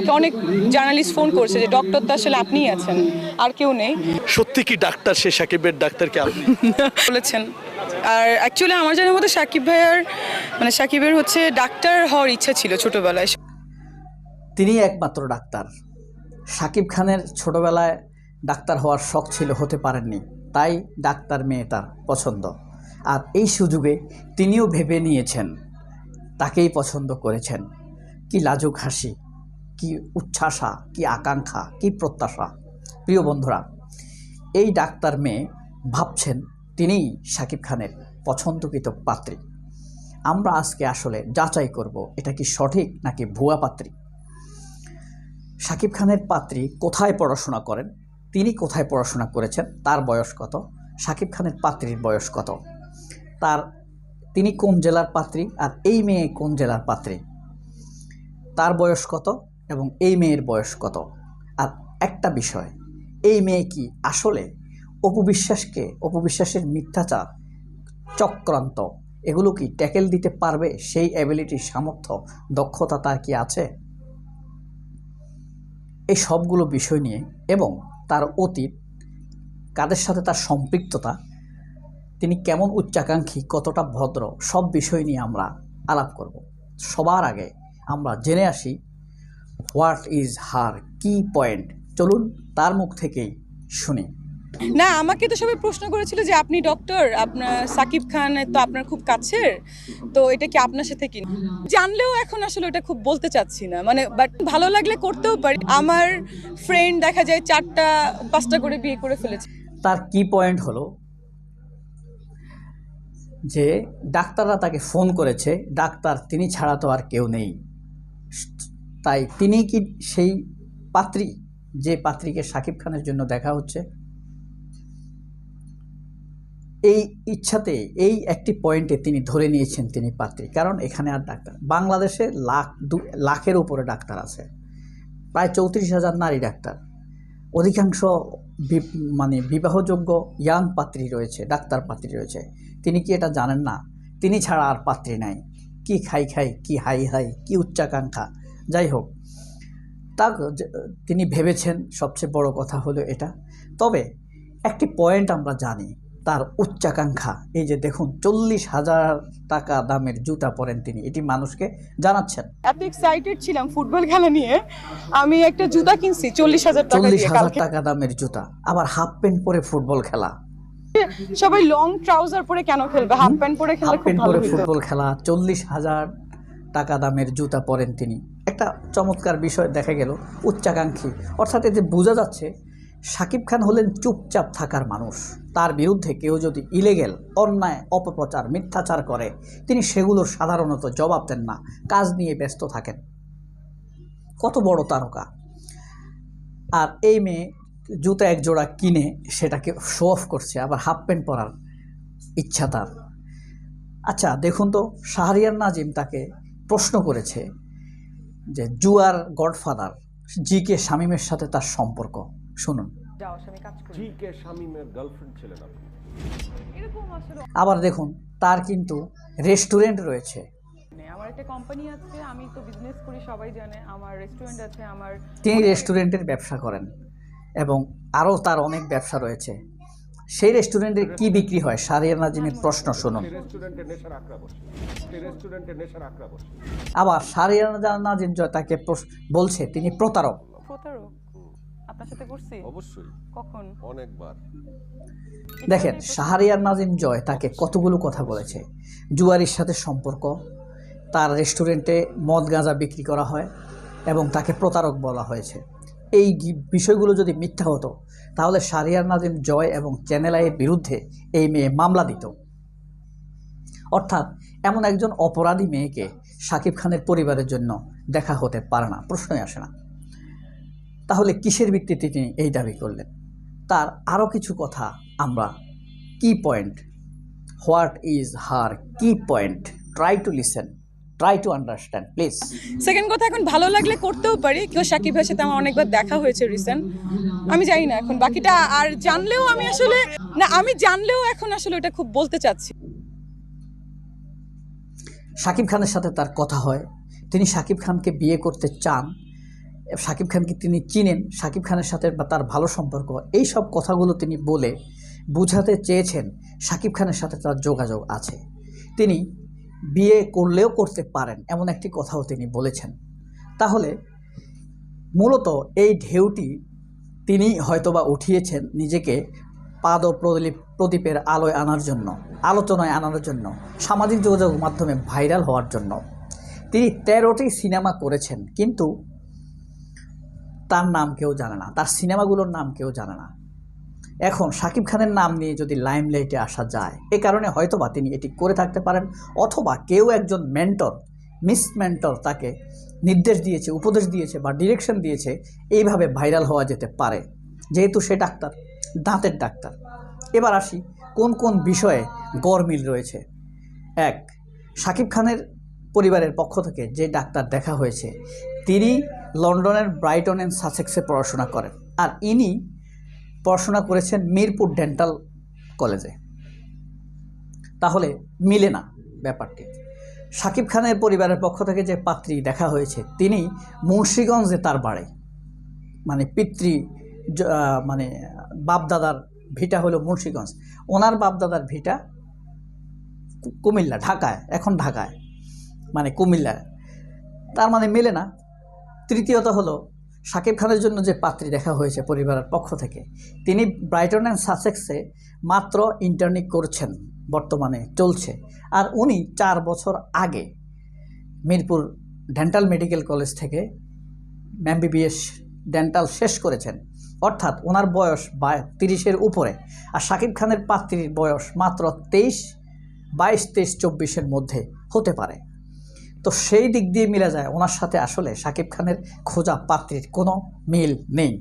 আমাকে অনেক journalist phone করছে যে ডক্টর তো আসলে আপনিই আছেন আর কেউ নেই। সত্যি কি ডাক্তার সে সাকিবের ডাক্তারকে আপনি? বলেছেন। আর অ্যাকচুয়ালি আমার জানার মতো সাকিব ভাইয়ার মানে সাকিবের হচ্ছে ডাক্তার হওয়ার ইচ্ছা ছিল ছোটবেলায়। তিনি একমাত্র ডাক্তার। সাকিব খানের ছোটবেলায় ডাক্তার হওয়ার শখ ছিল হতে পারেননি। তাই ডাক্তার মেয়ে তার পছন্দ। আর এই সুযোগে তিনিও ভেবে নিয়েছেন তাকেই পছন্দ করেছেন। কি লাজুক হাসি। কি উচ্ছ্বাসা, কি আকাঙ্ক্ষা, কি প্রত্যাশা? প্রিয় বন্ধুরা, এই ডাক্তার মেয়ে ভাবছেন তিনিই সাকিব খানের পছন্দকৃত পাত্রী। আমরা আজকে আসলে যাচাই করব এটা কি সঠিক নাকি ভুয়া পাত্রী। শাকিব খানের পাত্রী কোথায় পড়াশোনা করেন, তিনি কোথায় পড়াশোনা করেছেন, তার বয়স কত শাকিব খানের পাত্রীর বয়স কত, তার তিনি কোন জেলার পাত্রী আর এই মেয়ে কোন জেলার পাত্রী, তার বয়স কত এবং এই মেয়ের বয়স কত? আর একটা বিষয়, এই মেয়ে কি আসলে অপবিশ্বাসকে অপবিশ্বাসের মিথ্যাচার, চক্রান্ত, এগুলো কি ট্যাকেল দিতে পারবে? সেই অ্যাবিলিটি সামর্থ্য, দক্ষতা তার কি আছে? এই সবগুলো বিষয় নিয়ে এবং তার অতীত, কাদের সাথে তার সম্পৃক্ততা, তিনি কেমন উচ্চাকাঙ্ক্ষী, কতটা ভদ্র, সব বিষয় নিয়ে আমরা আলাপ করব। সবার আগে আমরা জেনে আসি হোয়াট ইজ হার কি পয়েন্ট? চলুন তার মুখ থেকেই শুনি। না আমাকে তো সবাই প্রশ্ন করেছিল যে আপনি ডক্টর আপনার সাকিব খান তো আপনার খুব কাছের তো এটা কি আপনার সাথে কি? জানলেও এখন আসলে ওটা খুব বলতে চাচ্ছি না। মানে বাট ভালো লাগলে করতেও পারি। আমার ফ্রেন্ড দেখা যায় চারটা পাঁচটা করে বিয়ে করে ফেলেছে। তার কি পয়েন্ট হলো? যে ডাক্তাররা তাকে ফোন করেছে ডাক্তার তিনি ছাড়া তো আর কেউ নেই। তাই তিনি কি সেই পাত্রী যে পাত্রীকে সাকিব খানের জন্য দেখা হচ্ছে? এই ইচ্ছাতে, এই একটি পয়েন্টে তিনি ধরে নিয়েছেন তিনি পাত্রী। কারণ এখানে আর ডাক্তার, বাংলাদেশে লাখ দু, লাখের উপরে ডাক্তার আছে। প্রায় চৌত্রিশ হাজার নারী ডাক্তার। অধিকাংশ মানে বিবাহযোগ্য ইয়াং পাত্রী রয়েছে, ডাক্তার পাত্রী রয়েছে। তিনি কি এটা জানেন না? তিনি ছাড়া আর পাত্রী নাই। কি খাই খাই, কি হাই হাই, কি উচ্চাকাঙ্ক্ষা। যাই হোক তা তিনি ভেবেছেন সবচেয়ে বড় কথা হলো এটা। তবে একটি পয়েন্ট আমরা জানি তার উচ্চাকাঙ্ক্ষা। এই যে দেখুন চল্লিশ হাজার টাকা দামের জুতা পরেন তিনি। এটি মানুষকে জানাচ্ছেন। এত এক্সাইটেড ছিলাম ফুটবল খেলা নিয়ে। আমি একটা জুতা কিনছি চল্লিশ হাজার চল্লিশ হাজার টাকা দামের জুতা আবার হাফ প্যান্ট পরে ফুটবল খেলা। সবাই লং ট্রাউজার পরে কেন খেলবে? হাফ প্যান্ট পরে খেললে হাফ প্যান্ট পরে ফুটবল খেলা চল্লিশ হাজার টাকা দামের জুতা পরেন তিনি। একটা চমৎকার বিষয় দেখা গেল, উচ্চাকাঙ্ক্ষী। অর্থাৎ এতে বোঝা যাচ্ছে, সাকিব খান হলেন চুপচাপ থাকার মানুষ। তার বিরুদ্ধে কেউ যদি ইলেগেল, অন্যায়, অপপ্রচার, মিথ্যাচার করে, তিনি সেগুলোর সাধারণত জবাব দেন না, কাজ নিয়ে ব্যস্ত থাকেন। কত বড় তারকা। আর এই মেয়ে জুতা এক জোড়া কিনে সেটাকে শো অফ করছে, আবার হাফ প্যান্ট পরার ইচ্ছা তার। আচ্ছা দেখুন তো, শাহরিয়ার নাজিম তাকে প্রশ্ন করেছে যে জুয়ার গডফাদার জি কে শামীমের সাথে তার সম্পর্ক। শুনুন। যাও আমি কাজ করি। জি কে শামীমের গার্লফ্রেন্ড ছিলেন এরকম আসলে আবার দেখুন তার কিন্তু রেস্টুরেন্ট রয়েছে। নেই। আমার একটা কোম্পানি আছে আমি তো বিজনেস করি সবাই জানে। আমার রেস্টুরেন্ট আছে আমার তিনি রেস্টুরেন্টের ব্যবসা করেন। এবং আরও তার অনেক ব্যবসা রয়েছে। সেই রেস্টুরেন্টে কি বিক্রি হয়? শাহরিয়ার নাজিমের প্রশ্ন শুনুন। আবার শাহরিয়ার নাজিম জয় তাকে বলছে তিনি প্রতারক। প্রতারক? আপনার সাথে করছি? অবশ্যই। কখন? অনেকবার। দেখেন শাহরিয়ার নাজিম জয় তাকে কতগুলো কথা বলেছে। জুয়ারির সাথে সম্পর্ক তার রেস্টুরেন্টে মদ গাঁজা বিক্রি করা হয় এবং তাকে প্রতারক বলা হয়েছে। এই বিষয়গুলো যদি মিথ্যা হতো, তাহলে শাহরিয়ার নাজিম জয় এবং চ্যানেল আইয়ের বিরুদ্ধে এই মেয়ে মামলা দিত। অর্থাৎ এমন একজন অপরাধী মেয়েকে সাকিব খানের পরিবারের জন্য দেখা হতে পারে না, প্রশ্নই আসে না। তাহলে কিসের ভিত্তিতে তিনি এই দাবি করলেন? তার আরও কিছু কথা আমরা কি point, what is her key point, try to listen. Try to understand please second কথা এখন ভালো লাগলে করতেও পারি। কেউ সাকিব ভাইয়ের সাথে আমার অনেকবার দেখা হয়েছে রিসেন্ট আমি জানি না এখন বাকিটা আর জানলেও আমি আসলে না আমি জানলেও এখন আসলে ওটা খুব বলতে চাচ্ছি। শাকিব খানের সাথে তার কথা হয়। তিনি শাকিব খানকে বিয়ে করতে চান। সাকিব খানকে তিনি চিনেন। শাকিব খানের সাথে বা তার ভালো সম্পর্ক। এই সব কথাগুলো তিনি বলে বোঝাতে চেয়েছেন। শাকিব খানের সাথে তার যোগাযোগ আছে। তিনি বিয়ে করলেও করতে পারেন, এমন একটি কথাও তিনি বলেছেন। তাহলে মূলত এই ঢেউটি তিনি হয়তোবা উঠিয়েছেন নিজেকে পাদ প্রদীপ প্রদীপের আলোয় আনার জন্য, আলোচনায় আনার জন্য, সামাজিক যোগাযোগ মাধ্যমে ভাইরাল হওয়ার জন্য। তিনি তেরোটি সিনেমা করেছেন, কিন্তু তার নাম কেউ জানে না, তার সিনেমাগুলোর নাম কেউ জানে না। এখন শাকিব খানের নাম নিয়ে যদি লাইমলাইটে আসা যায়, এ কারণে হয়তোবা তিনি এটি করে থাকতে পারেন অথবা কেউ একজন মেন্টর মিস মেন্টর তাকে নির্দেশ দিয়েছে, উপদেশ দিয়েছে বা ডিরেকশন দিয়েছে, এইভাবে ভাইরাল হওয়া যেতে পারে। যেহেতু সে ডাক্তার, দাঁতের ডাক্তার। এবার আসি কোন কোন বিষয়ে গরমিল রয়েছে। এক শাকিব খানের পরিবারের পক্ষ থেকে যে ডাক্তার দেখা হয়েছে, তিনি লন্ডনের ব্রাইটন অ্যান্ড সাসেক্সে পড়াশোনা করেন। আর ইনি পড়াশোনা করেছেন মিরপুর ডেন্টাল কলেজে। তাহলে মিলে না ব্যাপারটি। সাকিব খানের পরিবারের পক্ষ থেকে যে পাত্রী দেখা হয়েছে, তিনি মুন্সীগঞ্জে তার বাড়ি। মানে পিতৃ মানে বাপদাদার ভিটা হলো মুন্সীগঞ্জ। ওনার বাপদাদার ভিটা কুমিল্লা, ঢাকায়, এখন ঢাকায়। মানে কুমিল্লায়। তার মানে মেলে না। তৃতীয়ত হলো শাকিব খানের জন্য যে পাত্রী দেখা হয়েছে পরিবারের পক্ষ থেকে, তিনি ব্রাইটন অ্যান্ড সাসেক্সে মাত্র ইন্টার্নি করছেন, বর্তমানে চলছে। আর উনি চার বছর আগে মিরপুর ডেন্টাল মেডিকেল কলেজ থেকে এমবিবিএস ডেন্টাল শেষ করেছেন। অর্থাৎ ওনার বয়স বা তিরিশের উপরে। আর শাকিব খানের পাত্রীর বয়স মাত্র তেইশ, বাইশ, তেইশ, চব্বিশের মধ্যে হতে পারে। তো সেই দিক দিয়ে মিলা যায়। ওনার সাথে আসলে শাকিব খানের খোঁজা পাত্রীর কোনো মিল নেই।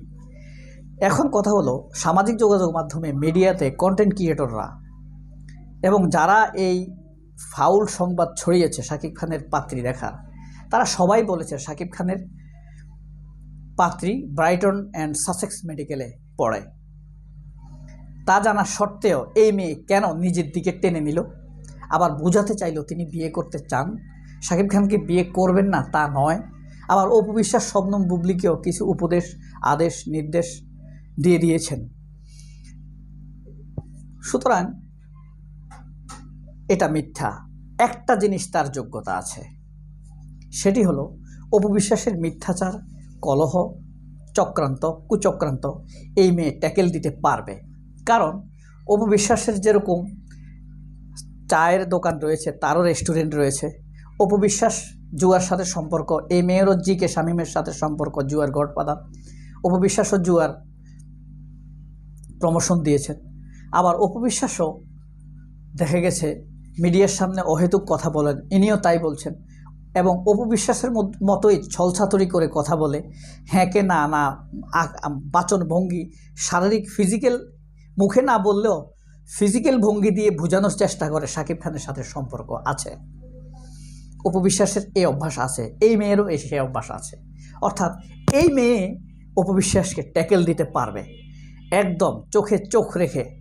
এখন কথা হলো, সামাজিক যোগাযোগ মাধ্যমে মিডিয়াতে কন্টেন্ট ক্রিয়েটররা এবং যারা এই ফাউল সংবাদ ছড়িয়েছে শাকিব খানের পাত্রী দেখার, তারা সবাই বলেছে শাকিব খানের পাত্রী ব্রাইটন অ্যান্ড সাসেক্স মেডিকেলে পড়ে। তা জানা সত্ত্বেও এই মেয়ে কেন নিজের দিকে টেনে নিল? আবার বোঝাতে চাইলো তিনি বিয়ে করতে চান শাকিব খানকে বিয়ে করবেন না, তা নয়। আবার অপবিশ্বাস শবনম বুবলিকেও কিছু উপদেশ, আদেশ, নির্দেশ দিয়ে দিয়েছেন। সুতরাং এটা মিথ্যা। একটা জিনিস তার যোগ্যতা আছে। সেটি হলো অপবিশ্বাসের মিথ্যাচার, কলহ, চক্রান্ত, কুচক্রান্ত এই মেয়ে ট্যাকেল দিতে পারবে। কারণ অপবিশ্বাসের যেরকম চায়ের দোকান রয়েছে, তারও রেস্টুরেন্ট রয়েছে অপবিশ্বাস জুয়ার সাথে সম্পর্ক এই মেয়েরও জি কে শামীমের সাথে সম্পর্ক, জুয়ার গডপাদা অপবিশ্বাসও জুয়ার প্রমোশন দিয়েছেন আবার অপবিশ্বাসও দেখা গেছে, মিডিয়ার সামনে অহেতুক কথা বলেন, ইনিও তাই বলছেন। এবং অপবিশ্বাসের মত- মতোই ছলছাতুরি করে কথা বলে হ্যাঁ কে না না বাচন ভঙ্গি, শারীরিক ফিজিক্যাল মুখে না বললেও ফিজিক্যাল ভঙ্গি দিয়ে বোঝানোর চেষ্টা করে শাকিব খানের সাথে সম্পর্ক আছে। উপবিশ্বাসের এই অভ্যাস আছে, এই মেয়েরও এই সে অভ্যাস আছে। অর্থাৎ এই মেয়ে উপবিশ্বাসকে ট্যাকেল দিতে পারবে, একদম চোখে চোখ রেখে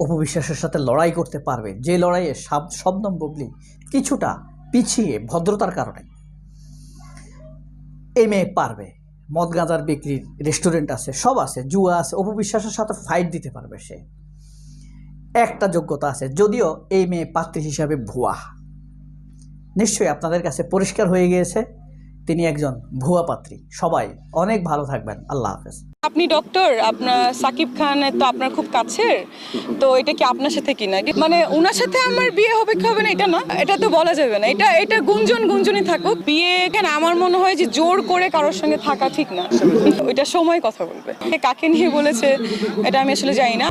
উপবিশ্বাসের সাথে লড়াই করতে পারবে। যে লড়াইয়ে সাব- শবনম বুবলি কিছুটা পিছিয়ে ভদ্রতার কারণে এই মেয়ে পারবে। মদ গাঁজার বিক্রির রেস্টুরেন্ট আছে, সব আছে, জুয়া আছে অপবিশ্বাসের সাথে ফাইট দিতে পারবে সে। একটা যোগ্যতা আছে, যদিও এই মেয়ে পাত্রী হিসাবে ভুয়া। নিশ্চয়ই আপনাদের কাছে পরিষ্কার হয়ে গিয়েছে। তিনি একজন ভুয়া পাত্রী। সবাই অনেক ভালো থাকবেন। আল্লাহ হাফেজ। আপনি ডক্টর আপনার সাকিব খান তো আপনার খুব কাছের। তো এটা কি আপনার সাথে কি না? মানে ওনার সাথে আমার বিয়ে হবে কি হবে না, এটা না। এটা তো বলা যাবে না। এটা এটা গুঞ্জন গুঞ্জনই থাকুক। বিয়ে কেন আমার মনে হয় যে জোর করে কারোর সঙ্গে থাকা ঠিক না। ওইটা সময় কথা বলবে। কাকে নিয়ে বলেছে, এটা আমি আসলে জানি না।